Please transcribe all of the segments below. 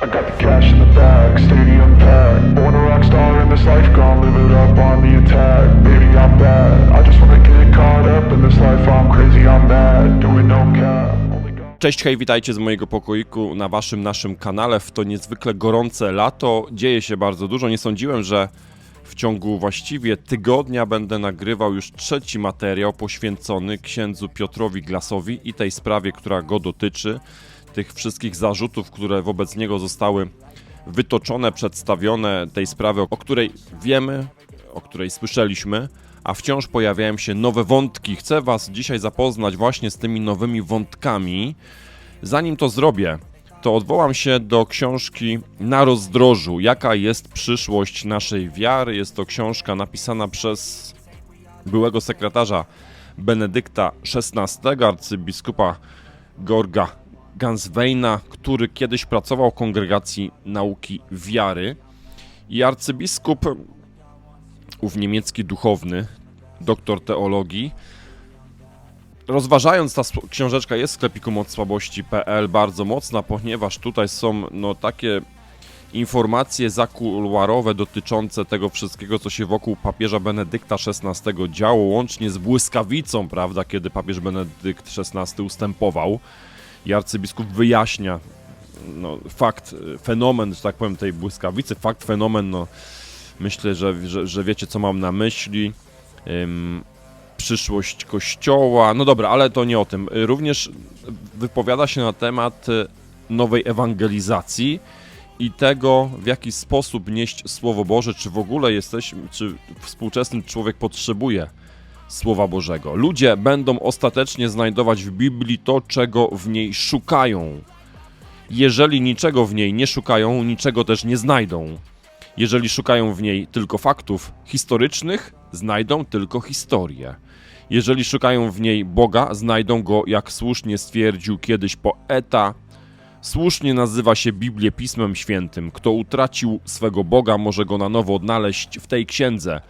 No Cześć, hej, witajcie z mojego pokoiku na waszym, naszym kanale. W to niezwykle gorące lato. Dzieje się bardzo dużo. Nie sądziłem, że w ciągu właściwie tygodnia będę nagrywał już trzeci materiał poświęcony księdzu Piotrowi Glasowi i tej sprawie, która go dotyczy. Tych wszystkich zarzutów, które wobec niego zostały wytoczone, przedstawione, tej sprawy, o której wiemy, o której słyszeliśmy, a wciąż pojawiają się nowe wątki. Chcę Was dzisiaj zapoznać właśnie z tymi nowymi wątkami. Zanim to zrobię, to odwołam się do książki Na rozdrożu. Jaka jest przyszłość naszej wiary? Jest to książka napisana przez byłego sekretarza Benedykta XVI, arcybiskupa Georga Gansweina, który kiedyś pracował w kongregacji nauki wiary. I arcybiskup, ów niemiecki duchowny, doktor teologii, rozważając, ta książeczka jest w sklepiku bardzo mocna, ponieważ tutaj są no, takie informacje zakuluarowe dotyczące tego wszystkiego, co się wokół papieża Benedykta XVI działo, łącznie z błyskawicą, prawda, kiedy papież Benedykt XVI ustępował i arcybiskup wyjaśnia no, fakt, y, fenomen, że tak powiem, tej błyskawicy, fakt, fenomen, no myślę, że, że, że wiecie, co mam na myśli. Ym, przyszłość kościoła. No dobra, ale to nie o tym. Y, Również wypowiada się na temat y, nowej ewangelizacji i tego, w jaki sposób nieść Słowo Boże, czy w ogóle jesteśmy, czy współczesny człowiek potrzebuje Słowa Bożego. Ludzie będą ostatecznie znajdować w Biblii to, czego w niej szukają. Jeżeli niczego w niej nie szukają, niczego też nie znajdą. Jeżeli szukają w niej tylko faktów historycznych, znajdą tylko historię. Jeżeli szukają w niej Boga, znajdą go, jak słusznie stwierdził kiedyś poeta. Słusznie nazywa się Biblię Pismem Świętym. Kto utracił swego Boga, może go na nowo odnaleźć w tej księdze,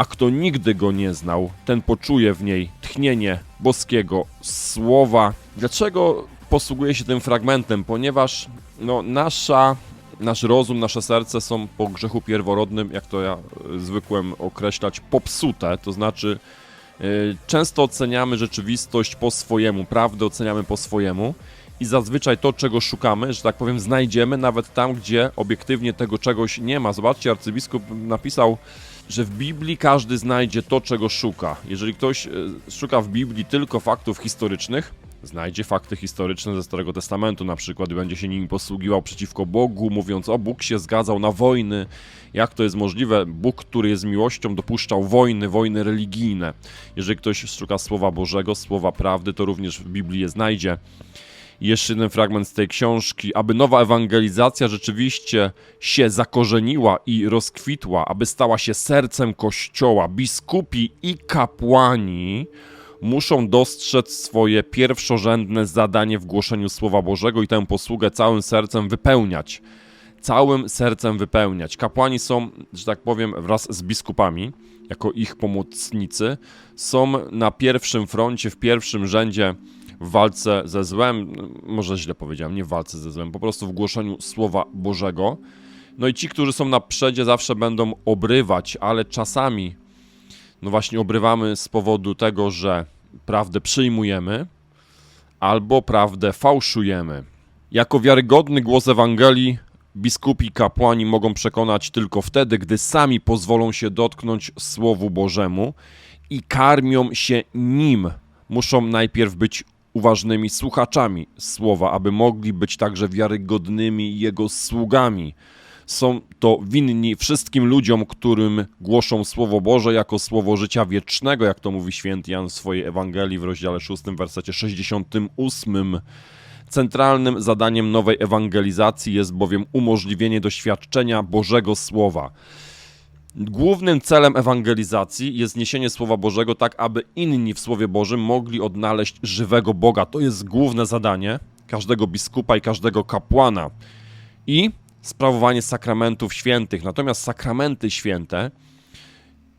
a kto nigdy go nie znał, ten poczuje w niej tchnienie boskiego słowa. Dlaczego posługuję się tym fragmentem? Ponieważ no, nasza nasz rozum, nasze serce są po grzechu pierworodnym, jak to ja y, zwykłem określać, popsute. To znaczy, y, często oceniamy rzeczywistość po swojemu, prawdę oceniamy po swojemu i zazwyczaj to, czego szukamy, że tak powiem, znajdziemy nawet tam, gdzie obiektywnie tego czegoś nie ma. Zobaczcie, arcybiskup napisał, że w Biblii każdy znajdzie to, czego szuka. Jeżeli ktoś y, szuka w Biblii tylko faktów historycznych, znajdzie fakty historyczne ze Starego Testamentu na przykład i będzie się nimi posługiwał przeciwko Bogu, mówiąc o Bóg się zgadzał na wojny. Jak to jest możliwe? Bóg, który jest miłością, dopuszczał wojny, wojny religijne. Jeżeli ktoś szuka Słowa Bożego, Słowa Prawdy, to również w Biblii je znajdzie. Jeszcze jeden fragment z tej książki. Aby nowa ewangelizacja rzeczywiście się zakorzeniła i rozkwitła, aby stała się sercem Kościoła, biskupi i kapłani muszą dostrzec swoje pierwszorzędne zadanie w głoszeniu Słowa Bożego i tę posługę całym sercem wypełniać. Całym sercem wypełniać. Kapłani są, że tak powiem, wraz z biskupami, jako ich pomocnicy, są na pierwszym froncie, w pierwszym rzędzie w walce ze złem. Może źle powiedziałem, nie w walce ze złem, po prostu w głoszeniu Słowa Bożego. No i ci, którzy są na przedzie, zawsze będą obrywać, ale czasami no właśnie obrywamy z powodu tego, że prawdę przyjmujemy albo prawdę fałszujemy. Jako wiarygodny głos Ewangelii biskupi i kapłani mogą przekonać tylko wtedy, gdy sami pozwolą się dotknąć Słowu Bożemu i karmią się nim. Muszą najpierw być uważnymi słuchaczami Słowa, aby mogli być także wiarygodnymi Jego sługami są to winni wszystkim ludziom, którym głoszą Słowo Boże jako Słowo życia wiecznego, jak to mówi święty Jan w swojej Ewangelii w rozdziale 6, wersecie 68. Centralnym zadaniem nowej ewangelizacji jest bowiem umożliwienie doświadczenia Bożego Słowa. Głównym celem ewangelizacji jest niesienie Słowa Bożego tak, aby inni w Słowie Bożym mogli odnaleźć żywego Boga. To jest główne zadanie każdego biskupa i każdego kapłana. I sprawowanie sakramentów świętych. Natomiast sakramenty święte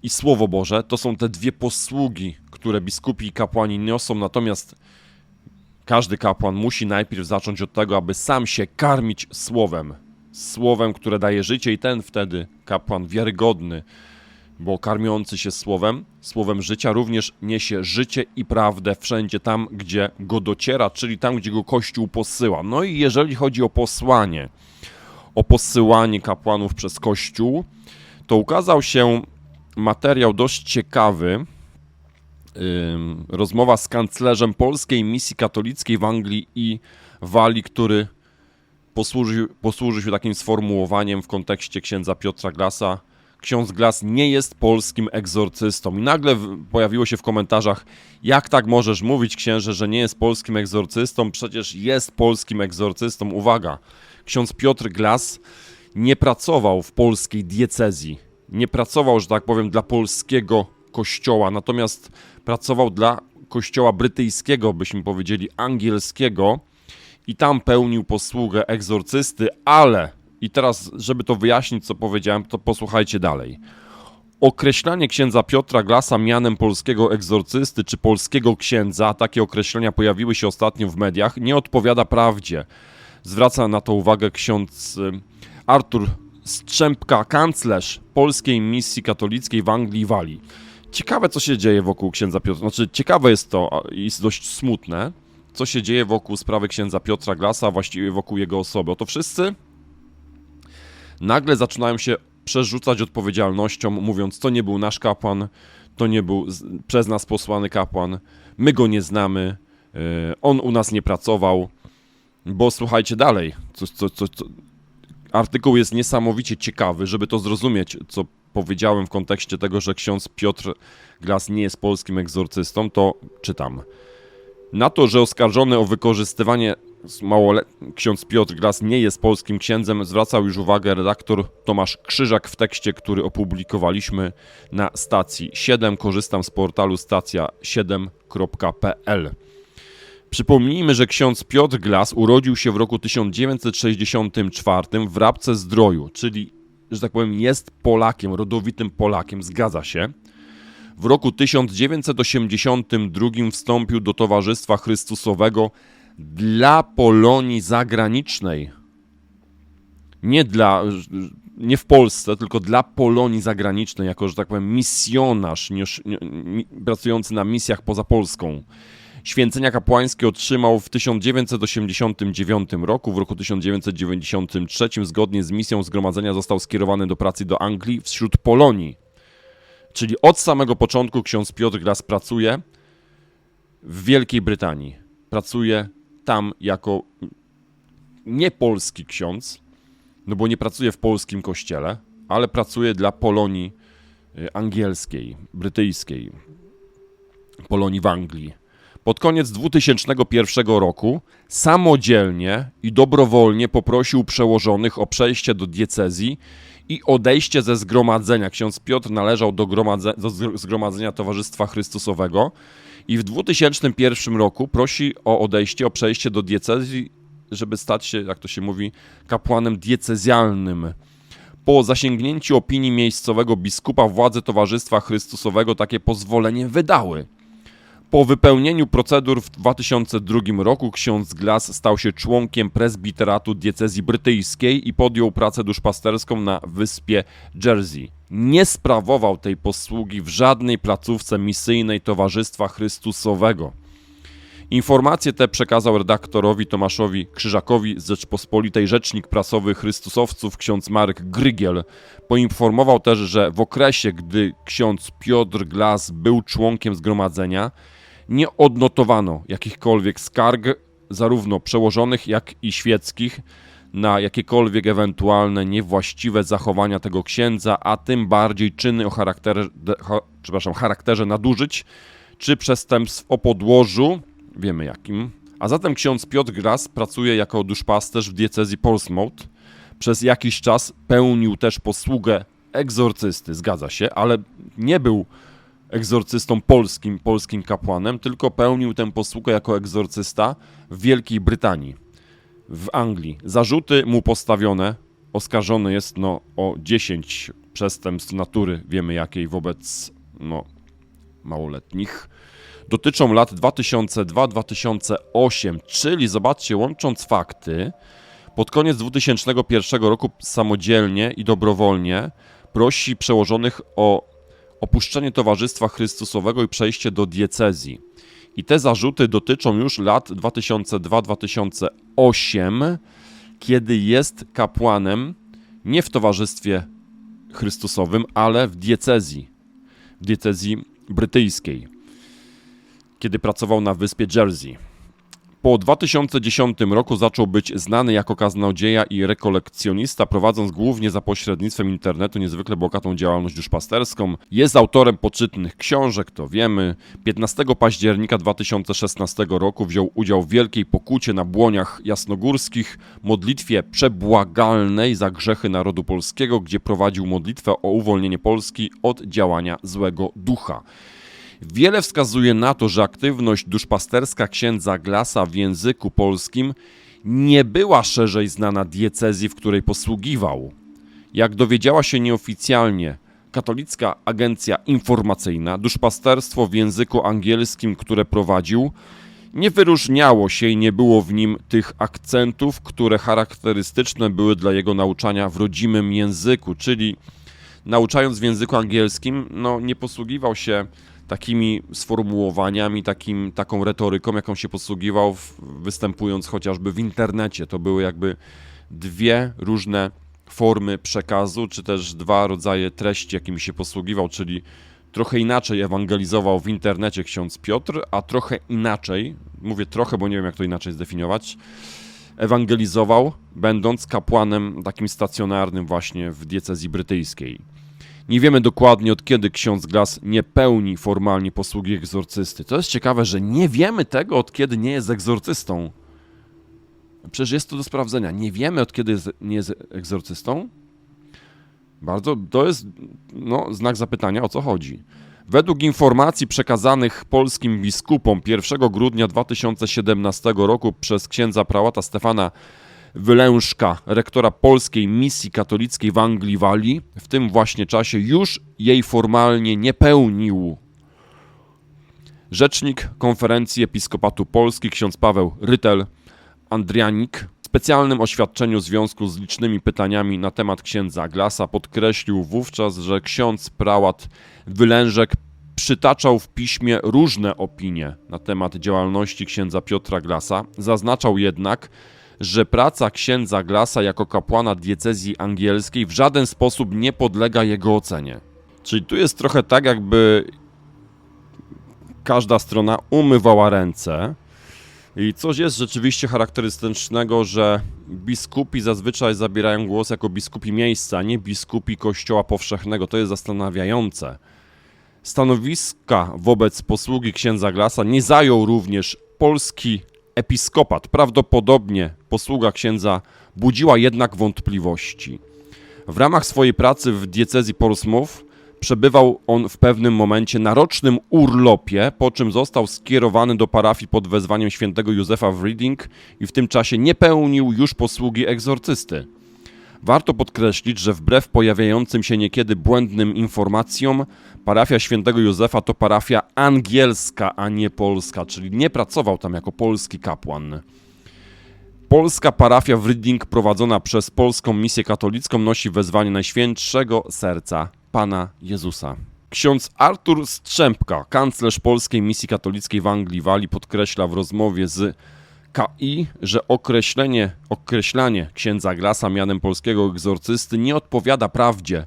i Słowo Boże to są te dwie posługi, które biskupi i kapłani niosą. Natomiast każdy kapłan musi najpierw zacząć od tego, aby sam się karmić Słowem. Słowem, które daje życie i ten wtedy kapłan wiarygodny, bo karmiący się słowem, słowem życia, również niesie życie i prawdę wszędzie tam, gdzie go dociera, czyli tam, gdzie go Kościół posyła. No i jeżeli chodzi o posłanie, o posyłanie kapłanów przez Kościół, to ukazał się materiał dość ciekawy. Rozmowa z kanclerzem polskiej misji katolickiej w Anglii i Walii, który posłużył, posłużył się takim sformułowaniem w kontekście księdza Piotra Glasa. Ksiądz Glas nie jest polskim egzorcystą. I nagle pojawiło się w komentarzach, jak tak możesz mówić, księże, że nie jest polskim egzorcystą? Przecież jest polskim egzorcystą. Uwaga, ksiądz Piotr Glas nie pracował w polskiej diecezji. Nie pracował, że tak powiem, dla polskiego kościoła, natomiast pracował dla kościoła brytyjskiego, byśmy powiedzieli angielskiego i tam pełnił posługę egzorcysty, ale i teraz, żeby to wyjaśnić, co powiedziałem, to posłuchajcie dalej. Określanie księdza Piotra Glasa mianem polskiego egzorcysty czy polskiego księdza, takie określenia pojawiły się ostatnio w mediach, nie odpowiada prawdzie. Zwraca na to uwagę ksiądz y, Artur Strzępka, kanclerz polskiej misji katolickiej w Anglii i Walii. Ciekawe, co się dzieje wokół księdza Piotra. Znaczy, ciekawe jest to i jest dość smutne, co się dzieje wokół sprawy księdza Piotra Glasa, właściwie wokół jego osoby. Oto wszyscy nagle zaczynają się przerzucać odpowiedzialnością, mówiąc, to nie był nasz kapłan, to nie był przez nas posłany kapłan, my go nie znamy, yy, on u nas nie pracował, bo słuchajcie dalej, co, co, co, co, artykuł jest niesamowicie ciekawy, żeby to zrozumieć, co powiedziałem w kontekście tego, że ksiądz Piotr Glas nie jest polskim egzorcystą, to czytam. Na to, że oskarżony o wykorzystywanie z małole... ksiądz Piotr Glas nie jest polskim księdzem, zwracał już uwagę redaktor Tomasz Krzyżak w tekście, który opublikowaliśmy na stacji 7. Korzystam z portalu stacja7.pl. Przypomnijmy, że ksiądz Piotr Glas urodził się w roku 1964 w Rabce Zdroju, czyli, że tak powiem, jest Polakiem, rodowitym Polakiem, zgadza się. W roku 1982 wstąpił do Towarzystwa Chrystusowego dla Polonii zagranicznej. Nie dla, nie w Polsce, tylko dla Polonii zagranicznej, jako, że tak powiem, misjonarz nie, nie, pracujący na misjach poza Polską. Święcenia kapłańskie otrzymał w 1989 roku. W roku 1993 zgodnie z misją zgromadzenia został skierowany do pracy do Anglii wśród Polonii. Czyli od samego początku ksiądz Piotr Glas pracuje w Wielkiej Brytanii. Pracuje tam jako nie polski ksiądz, no bo nie pracuje w polskim kościele, ale pracuje dla Polonii y, angielskiej, brytyjskiej, Polonii w Anglii. Pod koniec 2001 roku samodzielnie i dobrowolnie poprosił przełożonych o przejście do diecezji i odejście ze zgromadzenia. Ksiądz Piotr należał do, do zgr- zgromadzenia Towarzystwa Chrystusowego i w 2001 roku prosi o odejście, o przejście do diecezji, żeby stać się, jak to się mówi, kapłanem diecezjalnym. Po zasięgnięciu opinii miejscowego biskupa władze Towarzystwa Chrystusowego takie pozwolenie wydały. Po wypełnieniu procedur w 2002 roku ksiądz Glass stał się członkiem prezbiteratu diecezji brytyjskiej i podjął pracę duszpasterską na wyspie Jersey. Nie sprawował tej posługi w żadnej placówce misyjnej Towarzystwa Chrystusowego. Informacje te przekazał redaktorowi Tomaszowi Krzyżakowi z Rzeczpospolitej rzecznik prasowy Chrystusowców ksiądz Marek Grygiel. Poinformował też, że w okresie, gdy ksiądz Piotr Glas był członkiem zgromadzenia, nie odnotowano jakichkolwiek skarg, zarówno przełożonych, jak i świeckich, na jakiekolwiek ewentualne niewłaściwe zachowania tego księdza, a tym bardziej czyny o charakterze, cha, przepraszam, charakterze nadużyć czy przestępstw o podłożu, wiemy jakim. A zatem ksiądz Piotr Gras pracuje jako duszpasterz w diecezji Portsmouth. Przez jakiś czas pełnił też posługę egzorcysty, zgadza się, ale nie był egzorcystą polskim, polskim kapłanem, tylko pełnił tę posługę jako egzorcysta w Wielkiej Brytanii, w Anglii. Zarzuty mu postawione, oskarżony jest no, o 10 przestępstw natury, wiemy jakiej, wobec no, małoletnich. Dotyczą lat 2002-2008, czyli zobaczcie, łącząc fakty, Pod koniec 2001 roku samodzielnie i dobrowolnie prosi przełożonych o opuszczenie Towarzystwa Chrystusowego i przejście do diecezji. I te zarzuty dotyczą już lat 2002-2008, kiedy jest kapłanem nie w Towarzystwie Chrystusowym, ale w diecezji, w diecezji brytyjskiej, kiedy pracował na wyspie Jersey. Po 2010 roku zaczął być znany jako kaznodzieja i rekolekcjonista, prowadząc głównie za pośrednictwem internetu niezwykle bogatą działalność duszpasterską. Jest autorem poczytnych książek, to wiemy. 15 października 2016 roku wziął udział w wielkiej pokucie na błoniach jasnogórskich, modlitwie przebłagalnej za grzechy narodu polskiego, gdzie prowadził modlitwę o uwolnienie Polski od działania złego ducha. Wiele wskazuje na to, że aktywność duszpasterska księdza Glasa w języku polskim nie była szerzej znana diecezji, w której posługiwał. Jak dowiedziała się nieoficjalnie katolicka agencja informacyjna, duszpasterstwo w języku angielskim, które prowadził, nie wyróżniało się i nie było w nim tych akcentów, które charakterystyczne były dla jego nauczania w rodzimym języku, czyli nauczając w języku angielskim, no nie posługiwał się takimi sformułowaniami, takim, taką retoryką, jaką się posługiwał w, występując chociażby w internecie. To były jakby dwie różne formy przekazu, czy też dwa rodzaje treści, jakimi się posługiwał, czyli trochę inaczej ewangelizował w internecie ksiądz Piotr, a trochę inaczej, mówię trochę, bo nie wiem jak to inaczej zdefiniować, ewangelizował, będąc kapłanem takim stacjonarnym właśnie w diecezji brytyjskiej. Nie wiemy dokładnie od kiedy ksiądz Glass nie pełni formalnie posługi egzorcysty. To jest ciekawe, że nie wiemy tego od kiedy nie jest egzorcystą. Przecież jest to do sprawdzenia. Nie wiemy od kiedy jest, nie jest egzorcystą. Bardzo, to jest no, znak zapytania o co chodzi. Według informacji przekazanych polskim biskupom 1 grudnia 2017 roku przez księdza prałata Stefana Wylężka, rektora polskiej misji katolickiej w Anglii Walii, w tym właśnie czasie już jej formalnie nie pełnił. Rzecznik Konferencji Episkopatu Polski ksiądz Paweł Rytel Andrianik w specjalnym oświadczeniu w związku z licznymi pytaniami na temat księdza Glasa podkreślił wówczas, że ksiądz prałat Wylężek przytaczał w piśmie różne opinie na temat działalności księdza Piotra Glasa. Zaznaczał jednak, że praca księdza Glasa jako kapłana diecezji angielskiej w żaden sposób nie podlega jego ocenie. Czyli tu jest trochę tak, jakby każda strona umywała ręce. I coś jest rzeczywiście charakterystycznego, że biskupi zazwyczaj zabierają głos jako biskupi miejsca, a nie biskupi Kościoła Powszechnego. To jest zastanawiające. Stanowiska wobec posługi księdza Glasa nie zajął również polski episkopat. Prawdopodobnie posługa księdza budziła jednak wątpliwości. W ramach swojej pracy w diecezji Portsmouth przebywał on w pewnym momencie na rocznym urlopie, po czym został skierowany do parafii pod wezwaniem świętego Józefa w Reading i w tym czasie nie pełnił już posługi egzorcysty. Warto podkreślić, że wbrew pojawiającym się niekiedy błędnym informacjom, parafia świętego Józefa to parafia angielska, a nie polska, czyli nie pracował tam jako polski kapłan. Polska parafia w Reading prowadzona przez Polską Misję Katolicką nosi wezwanie Najświętszego Serca Pana Jezusa. Ksiądz Artur Strzępka, kanclerz Polskiej Misji Katolickiej w Anglii Walii, podkreśla w rozmowie z KI, że określenie, określanie księdza Glasa mianem polskiego egzorcysty nie odpowiada prawdzie.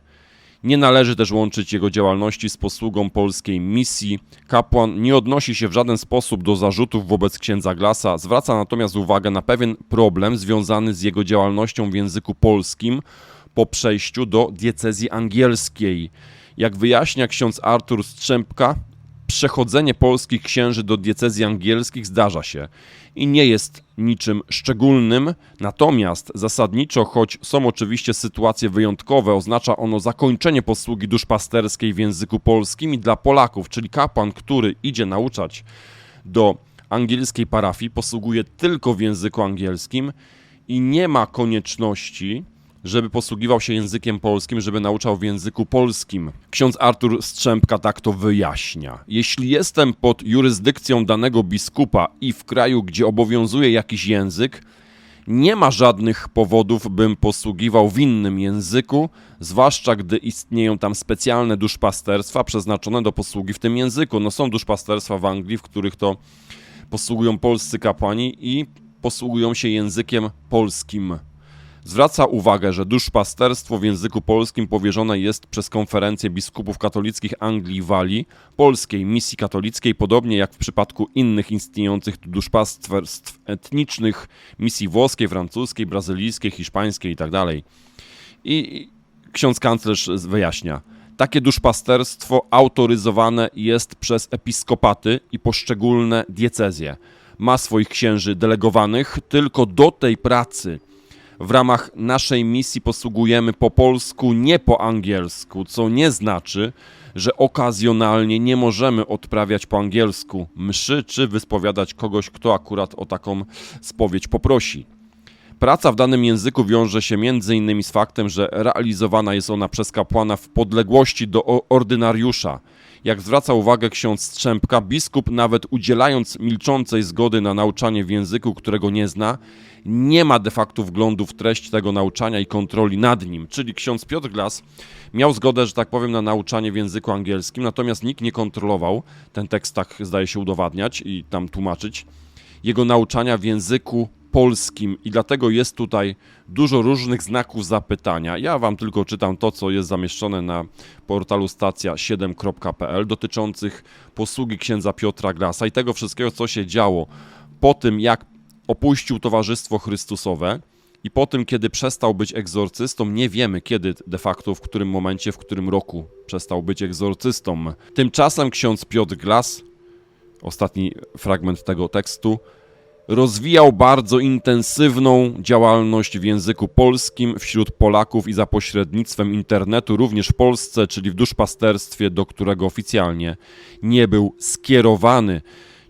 Nie należy też łączyć jego działalności z posługą polskiej misji. Kapłan nie odnosi się w żaden sposób do zarzutów wobec księdza Glasa, zwraca natomiast uwagę na pewien problem związany z jego działalnością w języku polskim po przejściu do diecezji angielskiej. Jak wyjaśnia ksiądz Artur Strzępka, przechodzenie polskich księży do diecezji angielskich zdarza się i nie jest niczym szczególnym, natomiast zasadniczo, choć są oczywiście sytuacje wyjątkowe, oznacza ono zakończenie posługi duszpasterskiej w języku polskim i dla Polaków, czyli kapłan, który idzie nauczać do angielskiej parafii, posługuje tylko w języku angielskim i nie ma konieczności żeby posługiwał się językiem polskim, żeby nauczał w języku polskim. Ksiądz Artur Strzępka tak to wyjaśnia. Jeśli jestem pod jurysdykcją danego biskupa i w kraju, gdzie obowiązuje jakiś język, Nie ma żadnych powodów, bym posługiwał w innym języku, zwłaszcza gdy istnieją tam specjalne duszpasterstwa przeznaczone do posługi w tym języku. No są duszpasterstwa w Anglii, w których to posługują polscy kapłani i posługują się językiem polskim. Zwraca uwagę, że duszpasterstwo w języku polskim powierzone jest przez konferencję biskupów katolickich Anglii i Walii, polskiej misji katolickiej, podobnie jak w przypadku innych istniejących duszpasterstw etnicznych, misji włoskiej, francuskiej, brazylijskiej, hiszpańskiej itd. I ksiądz kanclerz wyjaśnia. Takie duszpasterstwo autoryzowane jest przez episkopaty i poszczególne diecezje. Ma swoich księży delegowanych tylko do tej pracy. W ramach naszej misji posługujemy po polsku, nie po angielsku, co nie znaczy, że okazjonalnie nie możemy odprawiać po angielsku mszy czy wyspowiadać kogoś, kto akurat o taką spowiedź poprosi. Praca w danym języku wiąże się m.in. z faktem, że realizowana jest ona przez kapłana w podległości do ordynariusza. Jak zwraca uwagę ksiądz Strzępka, biskup nawet udzielając milczącej zgody na nauczanie w języku, którego nie zna, nie ma de facto wglądu w treść tego nauczania i kontroli nad nim. Czyli ksiądz Piotr Glas miał zgodę, że tak powiem, na nauczanie w języku angielskim, natomiast nikt nie kontrolował, ten tekst tak zdaje się udowadniać i tam tłumaczyć, jego nauczania w języku polskim i dlatego jest tutaj dużo różnych znaków zapytania. Ja wam tylko czytam to, co jest zamieszczone na portalu stacja7.pl dotyczących posługi księdza Piotra Glasa i tego wszystkiego, co się działo po tym, jak opuścił Towarzystwo Chrystusowe i po tym, kiedy przestał być egzorcystą, nie wiemy kiedy de facto, w którym momencie, w którym roku przestał być egzorcystą. Tymczasem ksiądz Piotr Glas, ostatni fragment tego tekstu, rozwijał bardzo intensywną działalność w języku polskim wśród Polaków i za pośrednictwem internetu, również w Polsce, czyli w duszpasterstwie, do którego oficjalnie nie był skierowany.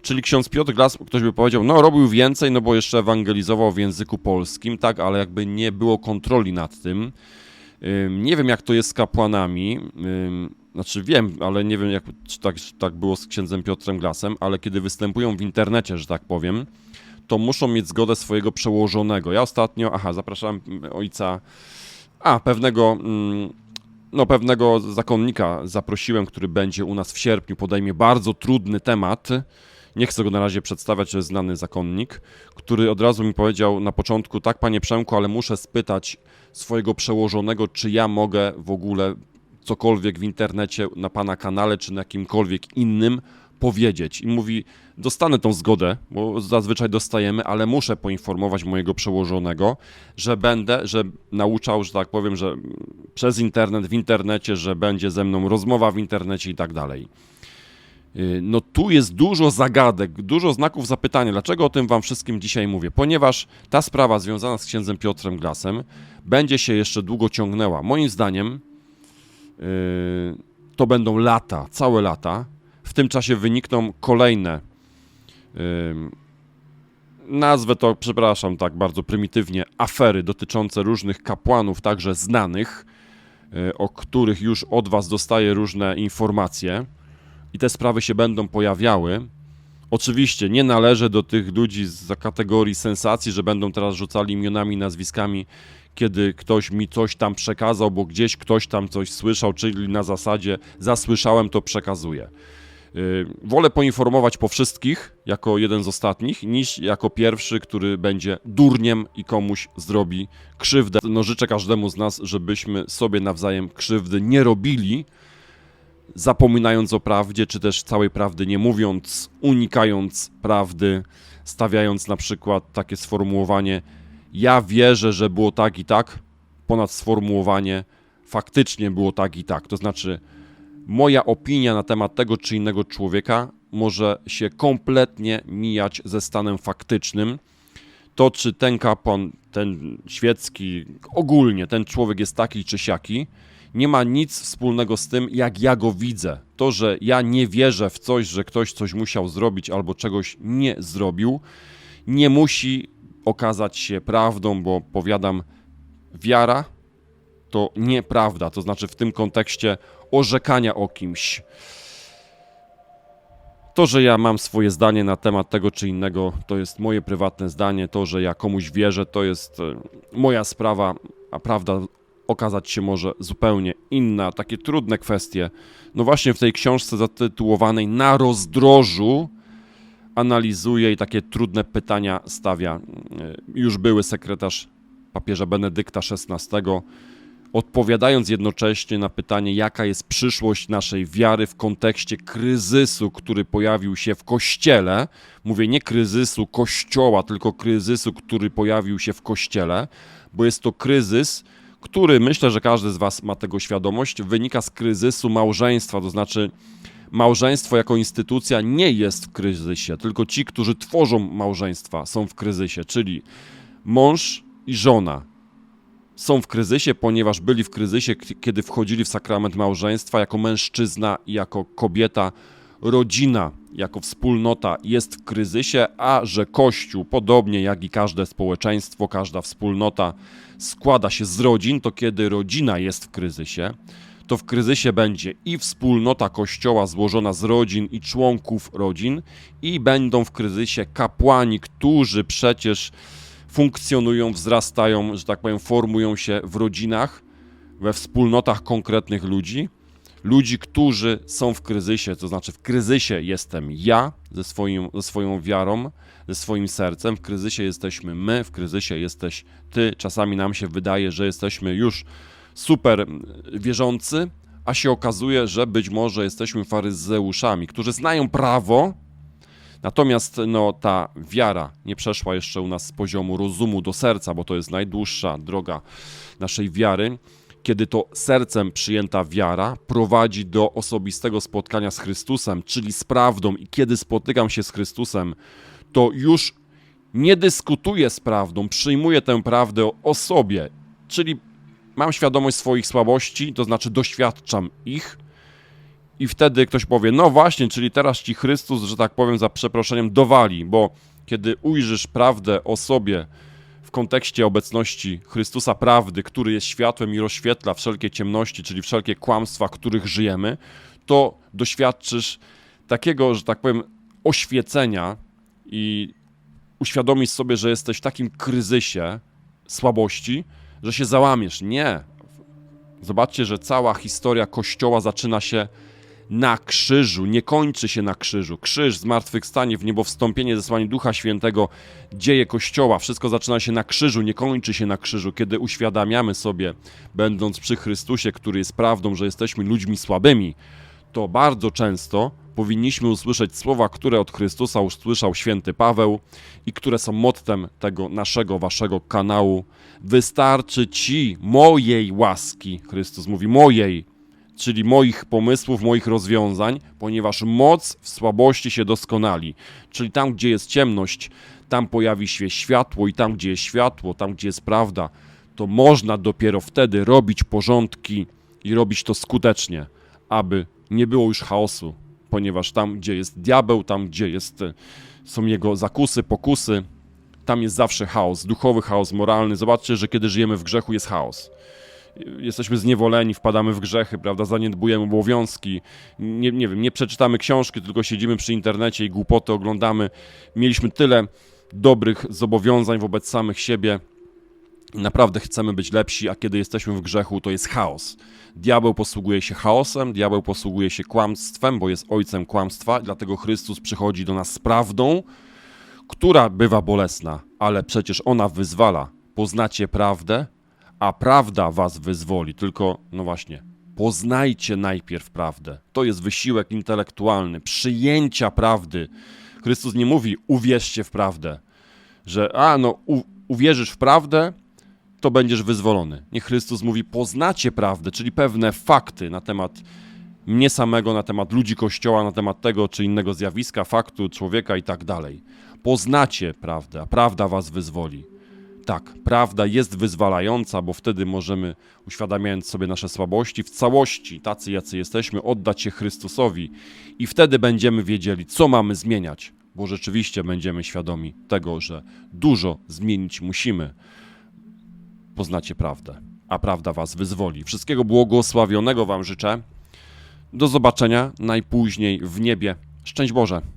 Czyli ksiądz Piotr Glas, ktoś by powiedział, no robił więcej, no bo jeszcze ewangelizował w języku polskim, tak, ale jakby nie było kontroli nad tym. Ym, Nie wiem, jak to jest z kapłanami. Znaczy wiem, ale nie wiem, jak, czy tak, czy tak było z księdzem Piotrem Glasem, ale kiedy występują w internecie, że tak powiem, to muszą mieć zgodę swojego przełożonego. Ja ostatnio, aha, zapraszałem ojca, a pewnego, mm, no pewnego zakonnika zaprosiłem, który będzie u nas w sierpniu, podejmie bardzo trudny temat. Nie chcę go na razie przedstawiać, to jest znany zakonnik, który od razu mi powiedział na początku, tak panie Przemku, ale muszę spytać swojego przełożonego, czy ja mogę w ogóle cokolwiek w internecie, na pana kanale, czy na jakimkolwiek innym powiedzieć. I mówi, dostanę tą zgodę, bo zazwyczaj dostajemy, ale muszę poinformować mojego przełożonego, że będę, że nauczał, że tak powiem, że przez internet, w internecie, że będzie ze mną rozmowa w internecie i tak dalej. Yy, No tu jest dużo zagadek, dużo znaków zapytania. Dlaczego o tym wam wszystkim dzisiaj mówię? Ponieważ ta sprawa związana z księdzem Piotrem Glasem będzie się jeszcze długo ciągnęła. Moim zdaniem yy, to będą lata, całe lata. Tym czasie wynikną kolejne nazwę to, przepraszam, tak bardzo prymitywnie, afery dotyczące różnych kapłanów, także znanych, y, o których już od Was dostaję różne informacje i te sprawy się będą pojawiały. Oczywiście nie należę do tych ludzi z kategorii sensacji, że będą teraz rzucali imionami, nazwiskami, kiedy ktoś mi coś tam przekazał, bo gdzieś ktoś tam coś słyszał, czyli na zasadzie zasłyszałem, to przekazuję. Yy, Wolę poinformować po wszystkich, jako jeden z ostatnich, niż jako pierwszy, który będzie durniem i komuś zrobi krzywdę. No życzę każdemu z nas, żebyśmy sobie nawzajem krzywdy nie robili, zapominając o prawdzie, czy też całej prawdy nie mówiąc, unikając prawdy, stawiając na przykład takie sformułowanie ja wierzę, że było tak i tak, ponad sformułowanie faktycznie było tak i tak. To znaczy moja opinia na temat tego czy innego człowieka może się kompletnie mijać ze stanem faktycznym. To, czy ten kapłan, ten świecki, ogólnie ten człowiek jest taki czy siaki, nie ma nic wspólnego z tym, jak ja go widzę. To, że ja nie wierzę w coś, że ktoś coś musiał zrobić albo czegoś nie zrobił, nie musi okazać się prawdą, bo powiadam, wiara to nieprawda. To znaczy w tym kontekście orzekania o kimś. To, że ja mam swoje zdanie na temat tego czy innego, to jest moje prywatne zdanie. To, że ja komuś wierzę, to jest e, moja sprawa, a prawda okazać się może zupełnie inna. Takie trudne kwestie. No właśnie w tej książce zatytułowanej Na rozdrożu analizuje i takie trudne pytania stawia. E, Już były sekretarz papieża Benedykta XVI, odpowiadając jednocześnie na pytanie, jaka jest przyszłość naszej wiary w kontekście kryzysu, który pojawił się w kościele. Mówię nie kryzysu kościoła, tylko kryzysu, który pojawił się w kościele, bo jest to kryzys, który myślę, że każdy z Was ma tego świadomość, wynika z kryzysu małżeństwa, to znaczy małżeństwo jako instytucja nie jest w kryzysie, tylko ci, którzy tworzą małżeństwa, są w kryzysie, czyli mąż i żona są w kryzysie, ponieważ byli w kryzysie, kiedy wchodzili w sakrament małżeństwa jako mężczyzna i jako kobieta. Rodzina jako wspólnota jest w kryzysie, a że Kościół, podobnie jak i każde społeczeństwo, każda wspólnota składa się z rodzin, to kiedy rodzina jest w kryzysie, to w kryzysie będzie i wspólnota Kościoła złożona z rodzin i członków rodzin, i będą w kryzysie kapłani, którzy przecież funkcjonują, wzrastają, że tak powiem, formują się w rodzinach, we wspólnotach konkretnych ludzi. Ludzi, którzy są w kryzysie, to znaczy w kryzysie jestem ja ze, swoim, ze swoją wiarą, ze swoim sercem, w kryzysie jesteśmy my, w kryzysie jesteś ty. Czasami nam się wydaje, że jesteśmy już super wierzący, a się okazuje, że być może jesteśmy faryzeuszami, którzy znają prawo, Natomiast no, ta wiara nie przeszła jeszcze u nas z poziomu rozumu do serca, bo to jest najdłuższa droga naszej wiary. Kiedy to sercem przyjęta wiara prowadzi do osobistego spotkania z Chrystusem, czyli z prawdą, i kiedy spotykam się z Chrystusem, to już nie dyskutuję z prawdą, przyjmuję tę prawdę o sobie, czyli mam świadomość swoich słabości, to znaczy doświadczam ich, i wtedy ktoś powie, no właśnie, czyli teraz ci Chrystus, że tak powiem, za przeproszeniem dowali, bo kiedy ujrzysz prawdę o sobie w kontekście obecności Chrystusa prawdy, który jest światłem i rozświetla wszelkie ciemności, czyli wszelkie kłamstwa, których żyjemy, to doświadczysz takiego, że tak powiem, oświecenia i uświadomisz sobie, że jesteś w takim kryzysie słabości, że się załamiesz. Nie. Zobaczcie, że cała historia Kościoła zaczyna się na krzyżu, nie kończy się na krzyżu. Krzyż, zmartwychwstanie, w niebo wstąpienie, zesłanie Ducha Świętego, dzieje Kościoła, wszystko zaczyna się na krzyżu, nie kończy się na krzyżu, kiedy uświadamiamy sobie, będąc przy Chrystusie, który jest prawdą, że jesteśmy ludźmi słabymi, to bardzo często powinniśmy usłyszeć słowa, które od Chrystusa usłyszał święty Paweł i które są mottem tego naszego, waszego kanału. Wystarczy ci mojej łaski, Chrystus mówi, mojej, czyli moich pomysłów, moich rozwiązań, ponieważ moc w słabości się doskonali. Czyli tam, gdzie jest ciemność, tam pojawi się światło, i tam, gdzie jest światło, tam, gdzie jest prawda, to można dopiero wtedy robić porządki i robić to skutecznie, aby nie było już chaosu, ponieważ tam, gdzie jest diabeł, tam, gdzie jest, e, są jego zakusy, pokusy, tam jest zawsze chaos, duchowy chaos, moralny. Zobaczcie, że kiedy żyjemy w grzechu, jest chaos jesteśmy zniewoleni, wpadamy w grzechy, prawda, zaniedbujemy obowiązki, nie, nie wiem, nie przeczytamy książki, tylko siedzimy przy internecie i głupoty oglądamy. Mieliśmy tyle dobrych zobowiązań wobec samych siebie. Naprawdę chcemy być lepsi, a kiedy jesteśmy w grzechu, to jest chaos. Diabeł posługuje się chaosem, diabeł posługuje się kłamstwem, bo jest ojcem kłamstwa, dlatego Chrystus przychodzi do nas z prawdą, która bywa bolesna, ale przecież ona wyzwala. Poznacie prawdę, a prawda was wyzwoli. Tylko, no właśnie, poznajcie najpierw prawdę. To jest wysiłek intelektualny, przyjęcia prawdy. Chrystus nie mówi, uwierzcie w prawdę, że a no, u, uwierzysz w prawdę, to będziesz wyzwolony. Nie Chrystus mówi, poznacie prawdę, czyli pewne fakty na temat mnie samego, na temat ludzi Kościoła, na temat tego czy innego zjawiska, faktu, człowieka i tak dalej. Poznacie prawdę, a prawda was wyzwoli. Tak, prawda jest wyzwalająca, bo wtedy możemy, uświadamiając sobie nasze słabości, w całości, tacy jacy jesteśmy, oddać się Chrystusowi i wtedy będziemy wiedzieli, co mamy zmieniać, bo rzeczywiście będziemy świadomi tego, że dużo zmienić musimy. Poznacie prawdę, a prawda Was wyzwoli. Wszystkiego błogosławionego Wam życzę. Do zobaczenia najpóźniej w niebie Szczęść Boże!